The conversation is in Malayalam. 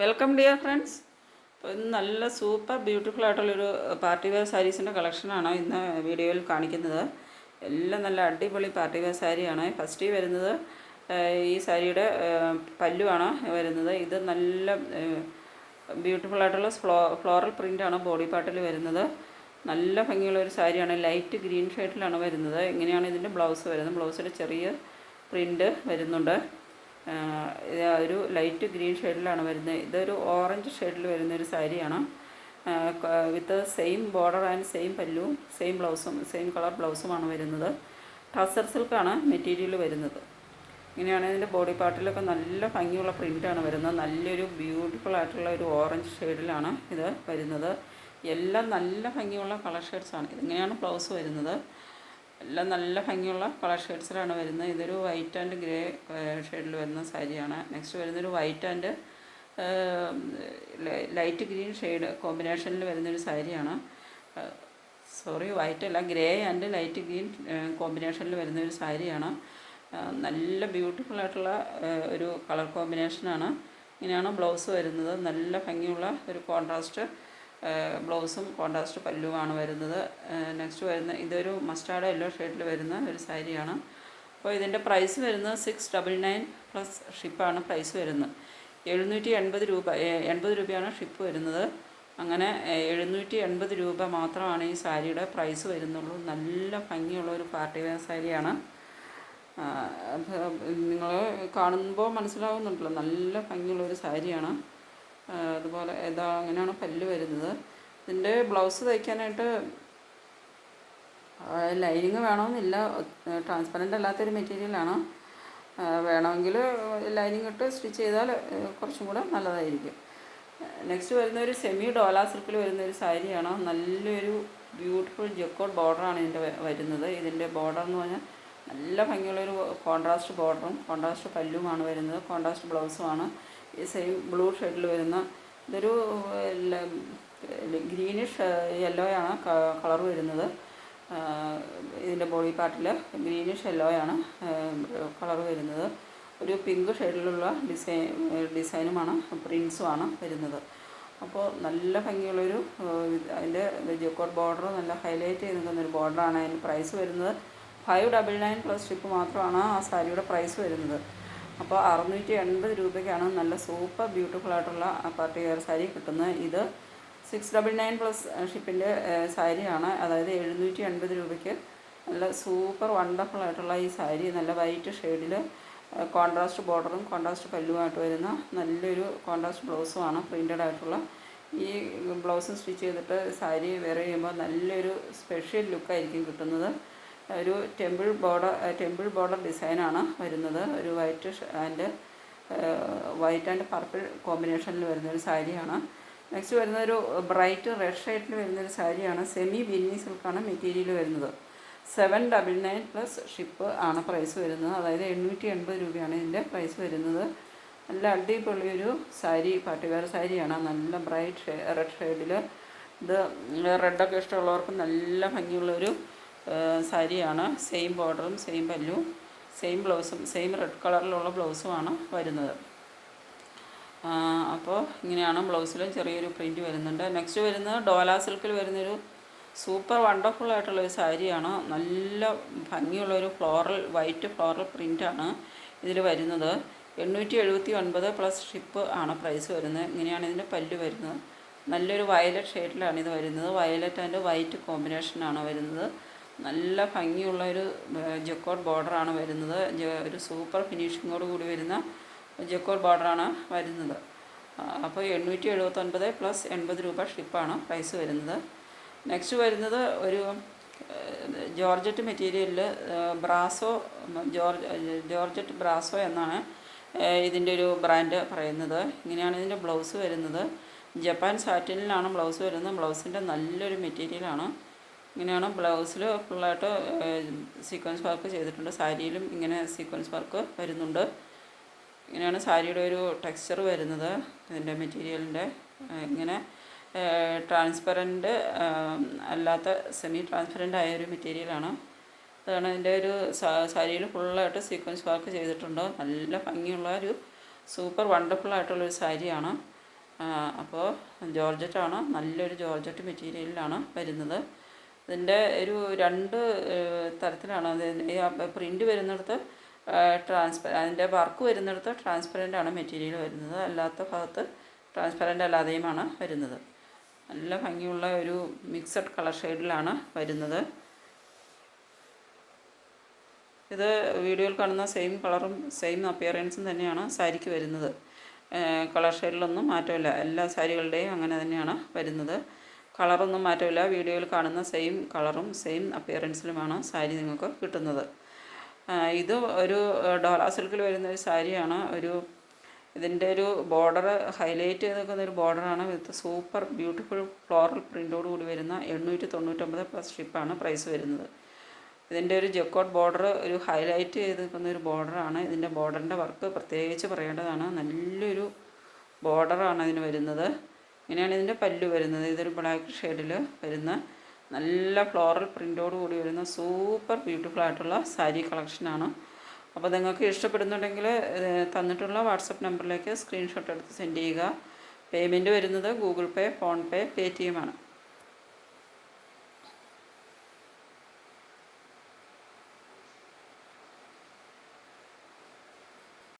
വെൽക്കം ഡിയർ ഫ്രണ്ട്സ് അപ്പോൾ ഇന്ന് നല്ല സൂപ്പർ ബ്യൂട്ടിഫുൾ ആയിട്ടുള്ളൊരു പാർട്ടി വെയർ സാരീസിന്റെ കളക്ഷനാണ് ഇന്ന് വീഡിയോയിൽ കാണിക്കുന്നത്. എല്ലാം നല്ല അടിപൊളി പാർട്ടി വെയർ സാരിയാണ് ഫസ്റ്റ് വരുന്നത് ഈ സാരിയുടെ പല്ലുവാണ് വരുന്നത്. ഇത് നല്ല ബ്യൂട്ടിഫുൾ ആയിട്ടുള്ള ഫ്ലോ ഫ്ലോറൽ പ്രിന്റാണ് ബോഡി പാർട്ടിൽ വരുന്നത്. നല്ല ഭംഗിയുള്ള ഒരു സാരിയാണ് ലൈറ്റ് ഗ്രീൻ ഷെയ്ഡിലാണ് വരുന്നത്. ഇങ്ങനെയാണ് ഇതിന്റെ ബ്ലൗസ് വരുന്നത്. ബ്ലൗസിൽ ചെറിയ പ്രിന്റ് വരുന്നുണ്ട്. ഒരു ലൈറ്റ് ഗ്രീൻ ഷെയ്ഡിലാണ് വരുന്നത്. ഇതൊരു ഓറഞ്ച് ഷെയ്ഡിൽ വരുന്ന ഒരു സാരിയാണ്. With same border and same പല്ലുവും same ബ്ലൗസും സെയിം കളർ ബ്ലൗസുമാണ് വരുന്നത്. ടസർ സിൽക്കാണ് മെറ്റീരിയൽ വരുന്നത്. ഇങ്ങനെയാണ് ഇതിന്റെ ബോഡി പാർട്ടിലൊക്കെ നല്ല ഭംഗിയുള്ള പ്രിന്റാണ് വരുന്നത്. നല്ലൊരു ബ്യൂട്ടിഫുൾ ആയിട്ടുള്ള ഒരു ഓറഞ്ച് ഷെയ്ഡിലാണ് ഇത് വരുന്നത്. എല്ലാം നല്ല ഭംഗിയുള്ള കളർ ഷെയ്ഡ്സാണ് ഇതിങ്ങനെയാണ് ബ്ലൗസ് വരുന്നത്. എല്ലാം നല്ല ഭംഗിയുള്ള കളർ ഷെയ്ഡ്സിലാണ് വരുന്നത്. ഇതൊരു വൈറ്റ് ആൻഡ് ഗ്രേ ഷെയ്ഡിൽ വരുന്ന സാരിയാണ്. നെക്സ്റ്റ് വരുന്നൊരു white and light green shade കോമ്പിനേഷനിൽ വരുന്നൊരു സാരിയാണ്. സോറി വൈറ്റ് അല്ല ഗ്രേ ആൻഡ് ലൈറ്റ് ഗ്രീൻ കോമ്പിനേഷനിൽ വരുന്നൊരു സാരിയാണ്. നല്ല ബ്യൂട്ടിഫുൾ ആയിട്ടുള്ള ഒരു കളർ കോമ്പിനേഷനാണ് ഇങ്ങനെയാണ് ബ്ലൗസ് വരുന്നത്. നല്ല ഭംഗിയുള്ള ഒരു കോൺട്രാസ്റ്റ് ബ്ലൗസും കോൺട്രാസ്റ്റ് പല്ലുമാണ് വരുന്നത്. നെക്സ്റ്റ് വരുന്ന ഇതൊരു മസ്റ്റാർഡ് യെല്ലോ ഷെയ്ഡിൽ വരുന്ന ഒരു സാരിയാണ്. അപ്പോൾ ഇതിന്റെ പ്രൈസ് വരുന്നത് സിക്സ് ഡബിൾ നയൻ പ്ലസ് ഷിപ്പാണ് പ്രൈസ് വരുന്നത്. എഴുന്നൂറ്റി എൺപത് രൂപ എൺപത് രൂപയാണ് ഷിപ്പ് വരുന്നത്. അങ്ങനെ എഴുന്നൂറ്റി എൺപത് രൂപ മാത്രമാണ് ഈ സാരിയുടെ പ്രൈസ് വരുന്നുള്ളൂ. നല്ല ഭംഗിയുള്ള ഒരു പാർട്ടി വെയർ സാരിയാണ്. നിങ്ങൾ കാണുമ്പോൾ മനസ്സിലാവുന്നുണ്ടല്ലോ. നല്ല ഭംഗിയുള്ള ഒരു സാരിയാണ്. അതുപോലെ ഏതാ അങ്ങനെയാണ് പല്ല് വരുന്നത്. ഇതിന്റെ ബ്ലൗസ് തയ്ക്കാനായിട്ട് ലൈനിങ് വേണമെന്നില്ല. ട്രാൻസ്പെറന്റ് അല്ലാത്തൊരു മെറ്റീരിയലാണ് വേണമെങ്കിൽ ലൈനിങ് ഇട്ട് സ്റ്റിച്ച് ചെയ്താൽ കുറച്ചും കൂടെ നല്ലതായിരിക്കും. നെക്സ്റ്റ് വരുന്ന ഒരു സെമി ഡോല സിൽക്കിൽ വരുന്ന ഒരു സാരിയാണ് നല്ലൊരു ബ്യൂട്ടിഫുൾ ജക്കോട്ട് ബോർഡറാണ് ഇതിന്റെ വരുന്നത്. ഇതിന്റെ ബോർഡർ എന്ന് പറഞ്ഞാൽ നല്ല ഭംഗിയുള്ളൊരു കോൺട്രാസ്റ്റ് ബോർഡറും കോൺട്രാസ്റ്റ് പല്ലുമാണ് വരുന്നത്. കോൺട്രാസ്റ്റ് ബ്ലൗസുമാണ് ഈ സെയിം ബ്ലൂ ഷെയ്ഡിൽ വരുന്ന ഇതൊരു ഗ്രീനിഷ് യെല്ലോ ആണ് കളർ വരുന്നത്. ഇതിന്റെ ബോഡി പാർട്ടിൽ ഗ്രീനിഷ് യെല്ലോ ആണ് കളർ വരുന്നത്. ഒരു പിങ്ക് ഷെയ്ഡിലുള്ള ഡിസൈൻ ഡിസൈനുമാണ് പ്രിൻസുമാണ് വരുന്നത്. അപ്പോൾ നല്ല ഭംഗിയുള്ളൊരു അതിന്റെ ജക്കോട്ട് ബോർഡർ നല്ല ഹൈലൈറ്റ് ചെയ്ത് നിൽക്കുന്നൊരു ബോർഡറാണ് അതിന്റെ പ്രൈസ് വരുന്നത്. Five double nine plus ship മാത്രമാണ് ആ സാരിയുടെ പ്രൈസ് വരുന്നത്. അപ്പോൾ അറുന്നൂറ്റി എൺപത് രൂപയ്ക്കാണ് നല്ല സൂപ്പർ ബ്യൂട്ടിഫുൾ ആയിട്ടുള്ള പാർട്ടി വെയർ സാരി കിട്ടുന്നത്. ഇത് സിക്സ് ഡബിൾ നയൻ പ്ലസ് ഷിപ്പിന്റെ സാരിയാണ്. അതായത് എഴുന്നൂറ്റി എൺപത് രൂപയ്ക്ക് നല്ല സൂപ്പർ വണ്ടർഫുൾ ആയിട്ടുള്ള ഈ സാരി നല്ല വൈറ്റ് ഷെയ്ഡിൽ കോൺട്രാസ്റ്റ് ബോർഡറും കോൺട്രാസ്റ്റ് പല്ലുമായിട്ട് വരുന്ന നല്ലൊരു കോൺട്രാസ്റ്റ് ബ്ലൗസുമാണ് പ്രിന്റഡ് ആയിട്ടുള്ള. ഈ ബ്ലൗസും സ്റ്റിച്ച് ചെയ്തിട്ട് സാരി വെയർ ചെയ്യുമ്പോൾ നല്ലൊരു സ്പെഷ്യൽ ലുക്കായിരിക്കും കിട്ടുന്നത്. ഒരു ടെമ്പിൾ ബോർഡർ ടെമ്പിൾ ബോർഡർ ഡിസൈനാണ് വരുന്നത്. ഒരു white and white and purple കോമ്പിനേഷനിൽ വരുന്ന ഒരു സാരിയാണ് നെക്സ്റ്റ് വരുന്ന ഒരു ബ്രൈറ്റ് റെഡ് ഷെയ്ഡിൽ വരുന്ന ഒരു സാരിയാണ് സെമി ബിന്നി സിൽക്കാണ് മെറ്റീരിയൽ വരുന്നത്. Seven double nine plus ship ആണ് പ്രൈസ് വരുന്നത്. അതായത് എണ്ണൂറ്റി എൺപത് രൂപയാണ് ഇതിന്റെ പ്രൈസ് വരുന്നത്. നല്ല അടിപൊളി ഒരു സാരി പാട്ടുകാർ സാരിയാണ്. നല്ല ബ്രൈറ്റ് റെഡ് ഷെയ്ഡിൽ ഇത് റെഡൊക്കെ ഇഷ്ടമുള്ളവർക്ക് നല്ല ഭംഗിയുള്ളൊരു സാരിയാണ്. സെയിം ബോർഡറും സെയിം പല്ലും സെയിം ബ്ലൗസും സെയിം റെഡ് കളറിലുള്ള ബ്ലൗസുമാണ് വരുന്നത്. അപ്പോൾ ഇങ്ങനെയാണ് ബ്ലൗസിലും ചെറിയൊരു പ്രിന്റ് വരുന്നുണ്ട്. നെക്സ്റ്റ് വരുന്നത് ഡോല സിൽക്കിൽ വരുന്നൊരു സൂപ്പർ വണ്ടർഫുൾ ആയിട്ടുള്ള ഒരു സാരിയാണ്. നല്ല ഭംഗിയുള്ളൊരു ഫ്ലോറൽ വൈറ്റ് ഫ്ലോറൽ പ്രിന്റാണ് ഇതിൽ വരുന്നത്. എണ്ണൂറ്റി എഴുപത്തി ഒൻപത് പ്ലസ് ഷിപ്പ് ആണ് പ്രൈസ് വരുന്നത്. ഇങ്ങനെയാണ് ഇതിന്റെ പല്ല് വരുന്നത്. നല്ലൊരു വയലറ്റ് ഷെയ്ഡിലാണ് ഇത് വരുന്നത്. വയലറ്റ് ആൻഡ് വൈറ്റ് കോമ്പിനേഷനാണ് വരുന്നത്. നല്ല ഭംഗിയുള്ള ഒരു ജക്കോട്ട് ബോർഡറാണ് വരുന്നത്. ഒരു സൂപ്പർ ഫിനിഷിങ്ങോട് കൂടി വരുന്ന ജക്കോട്ട് ബോർഡറാണ് വരുന്നത്. അപ്പോൾ എണ്ണൂറ്റി എഴുപത്തൊൻപത് പ്ലസ് എൺപത് രൂപ ഷിപ്പാണ് പ്രൈസ് വരുന്നത്. നെക്സ്റ്റ് വരുന്നത് ഒരു ജോർജറ്റ് മെറ്റീരിയലിൽ ബ്രാസോ ജോർജ് ജോർജറ്റ് ബ്രാസോ എന്നാണ് ഇതിന്റെ ഒരു ബ്രാൻഡ് പറയുന്നത്. ഇങ്ങനെയാണ് ഇതിന്റെ ബ്ലൗസ് വരുന്നത്. ജപ്പാൻ സാറ്റിനിലാണ് ബ്ലൗസ് വരുന്നത്. ബ്ലൗസിന്റെ നല്ലൊരു മെറ്റീരിയലാണ്. ഇങ്ങനെയാണ് ബ്ലൗസിൽ ഫുള്ളായിട്ട് സീക്വൻസ് വർക്ക് ചെയ്തിട്ടുണ്ട്. സാരിയിലും ഇങ്ങനെ സീക്വൻസ് വർക്ക് വരുന്നുണ്ട്. ഇങ്ങനെയാണ് സാരിയുടെ ഒരു ടെക്സ്ചർ വരുന്നത് ഇതിന്റെ മെറ്റീരിയലിന്റെ ഇങ്ങനെ ട്രാൻസ്പെറന്റ് അല്ലാത്ത സെമി ട്രാൻസ്പെറന്റ് ആയ ഒരു മെറ്റീരിയലാണ് അതാണ് ഇതിന്റെ ഒരു സാരിയിൽ ഫുള്ളായിട്ട് സീക്വൻസ് വർക്ക് ചെയ്തിട്ടുണ്ട്. നല്ല ഭംഗിയുള്ള ഒരു സൂപ്പർ വണ്ടർഫുൾ ആയിട്ടുള്ളൊരു സാരിയാണ്. അപ്പോൾ ജോർജറ്റാണ് നല്ലൊരു ജോർജറ്റ് മെറ്റീരിയലിലാണ് വരുന്നത്. ഇതിന്റെ ഒരു രണ്ട് തരത്തിലാണ്. അത് പ്രിന്റ് വരുന്നിടത്ത് ട്രാൻസ്പെർ അതിന്റെ വർക്ക് വരുന്നിടത്ത് ട്രാൻസ്പെറന്റ് ആണ് മെറ്റീരിയൽ വരുന്നത്. അല്ലാത്ത ഭാഗത്ത് ട്രാൻസ്പെറന്റ് അല്ലാതെയുമാണ് വരുന്നത്. നല്ല ഭംഗിയുള്ള ഒരു മിക്സഡ് കളർ ഷെയ്ഡിലാണ് വരുന്നത്. ഇത് വീഡിയോയിൽ കാണുന്ന സെയിം കളറും സെയിം അപ്പിയറൻസും തന്നെയാണ് സാരിക്ക് വരുന്നത്. കളർ ഷെയ്ഡിലൊന്നും മാറ്റമില്ല. എല്ലാ സാരികളുടെയും അങ്ങനെ തന്നെയാണ് വരുന്നത്. കളറൊന്നും മാറ്റമില്ല. വീഡിയോയിൽ കാണുന്ന സെയിം കളറും സെയിം അപ്പിയറൻസിലുമാണ് സാരി നിങ്ങൾക്ക് കിട്ടുന്നത്. ഇത് ഒരു ഡോള സിൽക്കിൽ വരുന്ന ഒരു സാരിയാണ്. ഒരു ഇതിന്റെ ഒരു ബോർഡർ ഹൈലൈറ്റ് ചെയ്ത് നിൽക്കുന്ന ഒരു ബോർഡറാണ് വിത്ത് സൂപ്പർ ബ്യൂട്ടിഫുൾ ഫ്ലോറൽ പ്രിന്റോട് കൂടി വരുന്ന എണ്ണൂറ്റി തൊണ്ണൂറ്റൊമ്പത് പ്ലസ് ഷിപ്പാണ് പ്രൈസ് വരുന്നത്. ഇതിന്റെ ഒരു ജക്കോട്ട് ബോർഡർ ഒരു ഹൈലൈറ്റ് ചെയ്ത് നിൽക്കുന്ന ഒരു ബോർഡറാണ് ഇതിന്റെ ബോർഡറിന്റെ വർക്ക് പ്രത്യേകിച്ച് പറയേണ്ടതാണ്. നല്ലൊരു ബോർഡറാണ് അതിന് വരുന്നത്. ഇങ്ങനെയാണ് ഇതിന്റെ പല്ല് വരുന്നത്. ഇതൊരു ബ്ലാക്ക് ഷെയ്ഡിൽ വരുന്ന നല്ല ഫ്ലോറൽ പ്രിന്റോട് കൂടി വരുന്ന സൂപ്പർ ബ്യൂട്ടിഫുൾ ആയിട്ടുള്ള സാരി കളക്ഷനാണ് അപ്പോൾ നിങ്ങൾക്ക് ഇഷ്ടപ്പെടുന്നുണ്ടെങ്കിൽ തന്നിട്ടുള്ള വാട്സപ്പ് നമ്പറിലേക്ക് സ്ക്രീൻഷോട്ട് എടുത്ത് സെൻഡ് ചെയ്യുക. പേയ്മെന്റ് വരുന്നത് Google Pay PhonePe Paytm ആണ്.